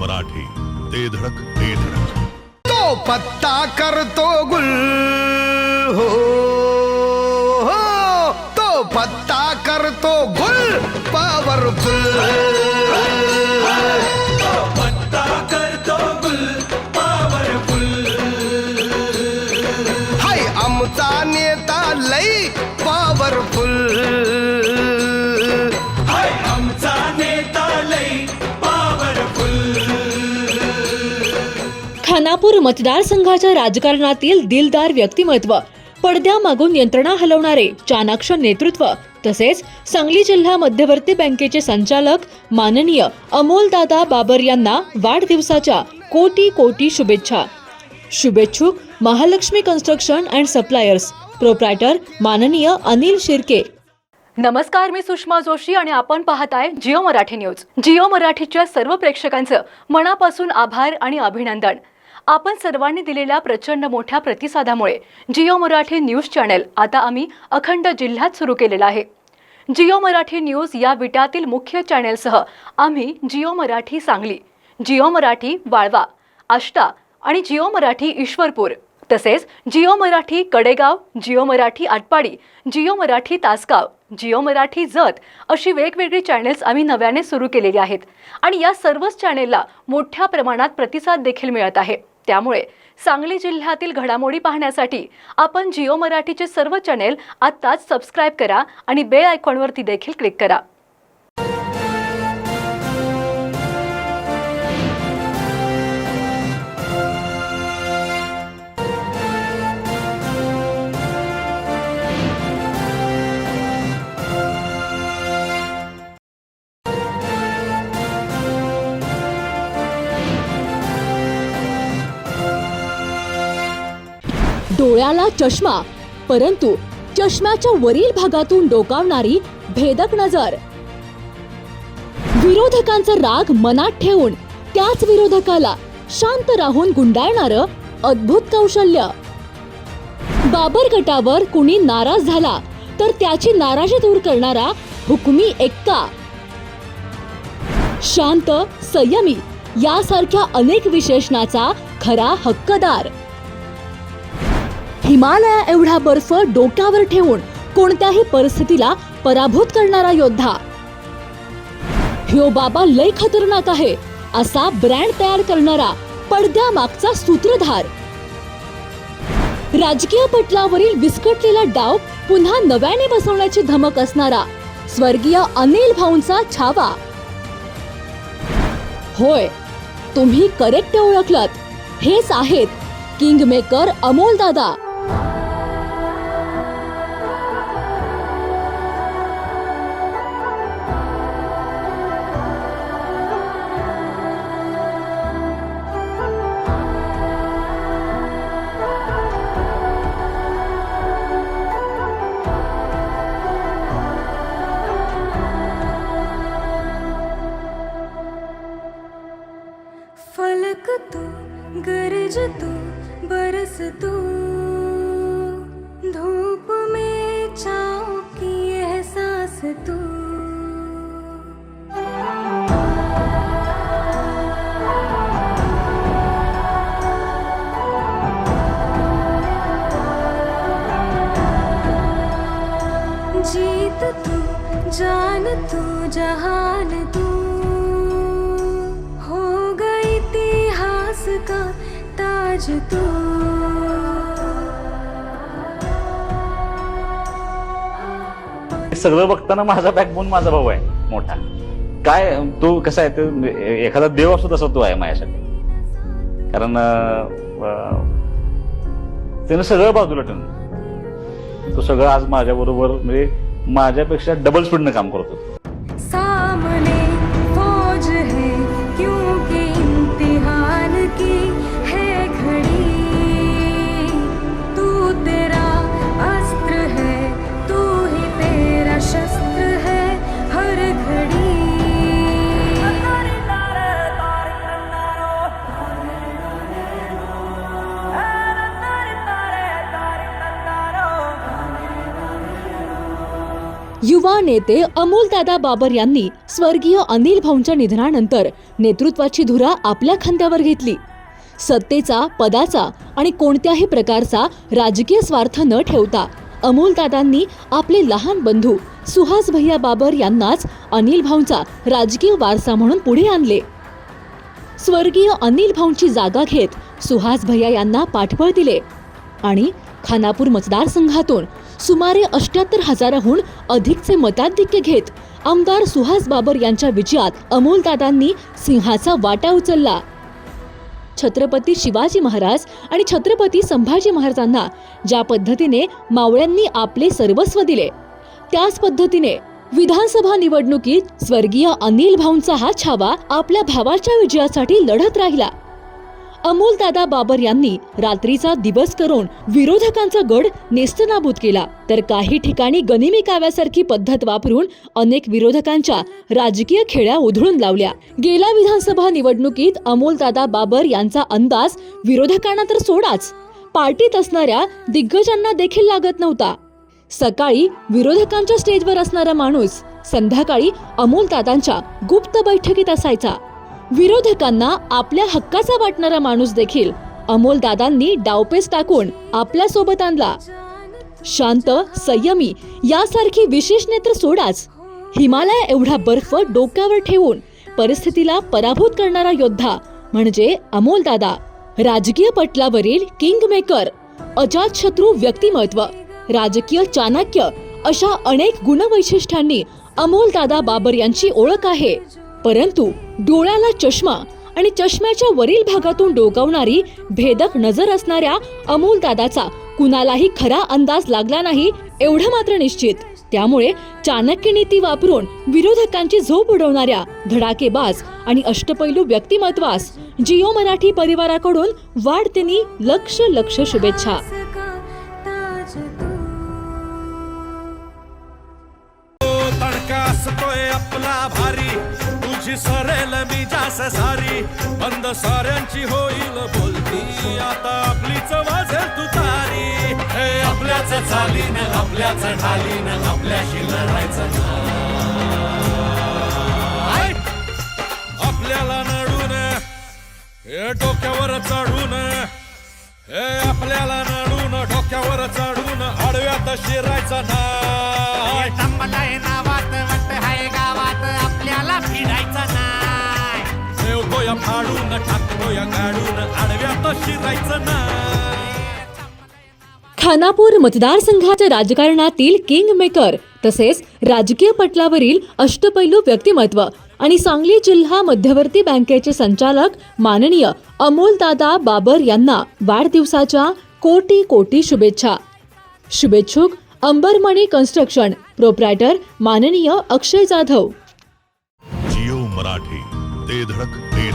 मराठी. ते धडक ते धडक. तो पत्ता करतो गुल हो हो. तो पत्ता करतो गुल पॉवरफुल. खानापूर मतदारसंघाच्या राजकारणातील दिलदार व्यक्तिमत्व पडद्यामागून यंत्रणा हलवणारे चाणाक्ष नेतृत्व तसेच सांगली जिल्हा मध्यवर्ती बँकेचे संचालक माननीय अमोलदादा बाबर यांना वाढदिवसाच्या कोटी कोटी शुभेच्छा. शुभेच्छुक Mahalakshmi construction and suppliers proprietor माननीय अनिल शिर्के. नमस्कार मी सुषमा जोशी आणि आपण पाहताय जिओ मराठी न्यूज. जिओ मराठीच्या सर्व प्रेक्षकांचं मनापासून आभार आणि अभिनंदन. आपण सर्वांनी दिलेल्या प्रचंड मोठ्या प्रतिसादामुळे जिओ मराठी न्यूज चॅनेल आता आम्ही अखंड जिल्ह्यात सुरू केलेलं आहे. जिओ मराठी न्यूज या विटातील मुख्य चॅनेलसह आम्ही जिओ मराठी सांगली जिओ मराठी वाळवा आष्टा आणि जिओ मराठी ईश्वरपूर तसेच जिओ मराठी कडेगाव जिओ मराठी आटपाडी जिओ मराठी तासगाव जिओ मराठी जत अशी वेगवेगळी चॅनेल्स आम्ही नव्याने सुरू केलेली आहेत आणि या सर्वच चॅनेलला मोठ्या प्रमाणात प्रतिसाद देखील मिळत आहे. त्यामुळे सांगली जिल्ह्यातील घडामोडी पाहण्यासाठी आपण जिओ मराठीचे सर्व चॅनेल आत्ताच सबस्क्राईब करा आणि बेल आयकॉनवरती देखील क्लिक करा. डोळ्याला चष्मा. परंतु चष्म्याच्या वरील भागातून डोकावणारी भेदक नजर. विरोधकांचा राग मनात ठेवून त्याच विरोधकाला शांत राहून गुंडाळणार अद्भुत कौशल्य. बाबर गटावर कुणी नाराज झाला तर त्याची नाराजी दूर करणारा हुकमी एक्का. शांत संयमी यासारख्या अनेक विशेषणाचा खरा हक्कदार. हिमालया एवढा बर्फ डोक्यावर ठेवून कोणत्याही परिस्थितीला पराभूत करणारा योद्धा. ह्यो बाबा लय खतरनाक आहे असा ब्रँड तयार करणारा पडद्यामागचा सूत्रधार. राजकीय पटलावरील विस्कटलेला डाव पुन्हा नव्याने बसवण्याची धमक असणारा स्वर्गीय अनिल भाऊंचा छावा. होय तुम्ही करेक्ट ओळखलत हेच आहेत किंग मेकर अमोल दादा. जान तू जहान तू। हो गई इतिहास का ताज तू। हे सगळं बघताना माझा बॅकबोन माझा भाऊ आहे मोठा. काय तो कसा आहे? तो एखादा देव असतो तसा तो आहे माझ्यासाठी. कारण त्यानं सगळं बाजूला ठेवून तो सगळं आज माझ्या बरोबर म्हणजे माझ्यापेक्षा डबल स्पीडनं काम करतो युवा नेते अमोलदादा बाबर यांनी स्वर्गीय अनिल भाऊंच्या निधनानंतर नेतृत्वाची धुरा आपल्या खांद्यावर घेतली. सत्तेचा पदाचा आणि कोणत्याही प्रकारचा राजकीय स्वार्थ न ठेवता अमोलदादांनी आपले लहान बंधू सुहास भैया बाबर यांनाच अनिल भाऊंचा राजकीय वारसा म्हणून पुढे आणले. स्वर्गीय अनिल भाऊंची जागा घेत सुहास भैया यांना पाठबळ दिले आणि खानापूर मतदारसंघातून सुमारे अष्ट्याहत्तर हजाराहून अधिकचे मताधिक्य घेत आमदार सुहास बाबर यांच्या विजयात अमोलदादांनी सिंहाचा वाटा उचलला. छत्रपती शिवाजी महाराज आणि छत्रपती संभाजी महाराजांना ज्या पद्धतीने मावळ्यांनी आपले सर्वस्व दिले त्याच पद्धतीने विधानसभा निवडणुकीत स्वर्गीय अनिल भाऊंचा हा छावा आपल्या भावाच्या विजयासाठी लढत राहिला. अमोलदादा बाबर यांनी रात्रीचा दिवस करून विरोधकांचा गड नेस्तनाबूत केला. तर काही ठिकाणी गनिमी काव्यासारखी पद्धत वापरून अनेक विरोधकांच्या राजकीय खेळ्या उधळून लावल्या. गेल्या विधानसभा निवडणुकीत अमोलदादा बाबर यांचा अंदाज विरोधकांना तर सोडाच. पार्टीत असणाऱ्या दिग्गजांना देखील लागत नव्हता. सकाळी विरोधकांच्या स्टेजवर असणारा माणूस संध्याकाळी अमोलदादांच्या गुप्त बैठकीत असायचा. विरोधकांना आपल्या हक्काचा वाटणारा माणूस देखील अमोलदादांनी डावपेच टाकून आपल्यासोबत आणला. शांत संयमी यासारखी विशेष नेत्र सोडाच. हिमालय एवढा बर्फ डोक्यावर ठेवून परिस्थितीला पराभूत करणारा योद्धा म्हणजे अमोलदादा राजकीय पटलावरील किंग मेकर अजातशत्रू व्यक्तिमत्व राजकीय चाणक्य अशा अनेक गुणवैशिष्ट्यांनी अमोलदादा बाबर यांची ओळख आहे. परंतु डोळ्याला चष्मा आणि चष्म्याच्या वरील भागातून डोकावणारी भेदक नजर असणाऱ्या अमोलदादाचा कुणालाही खरा अंदाज लागला नाही एवढं मात्र निश्चित. त्यामुळे चाणक्य नीती वापरून विरोधकांची झोप उडवणाऱ्या धडाकेबाज आणि अष्टपैलू व्यक्तिमत्वास जिओ मराठी परिवाराकडून वाढतेनी लक्ष लक्ष शुभेच्छा. आपला भारी. माझी सरेल मी जास सारी. बंद साऱ्यांची होईल बोलती. आता आपलीच वाजेल तू तारी हे आपल्याच चालीन आपल्याच ढालीन आपल्याशी लढायचं आपल्याला नडून हे डोक्यावर चढून हे आपल्याला नडून डोक्यावर चढून आडव्यात शिरायचं ना. नावात वाट हाय गावात. फिरायचा नाही. ठेवतोय फाडून टाकतोय गाडून आडव्यात शिरायचं खानापूर मतदारसंघाच्या राजकारणातील किंग मेकर तसेच राजकीय पटलावरील अष्टपैलू व्यक्तिमत्व आणि सांगली जिल्हा मध्यवर्ती बँकेचे संचालक माननीय अमोलदादा बाबर यांना वाढदिवसाच्या कोटी कोटी शुभेच्छा. शुभेच्छुक अंबरमणी कन्स्ट्रक्शन प्रोप्रायटर माननीय अक्षय जाधव. मराठी. ते धडक ते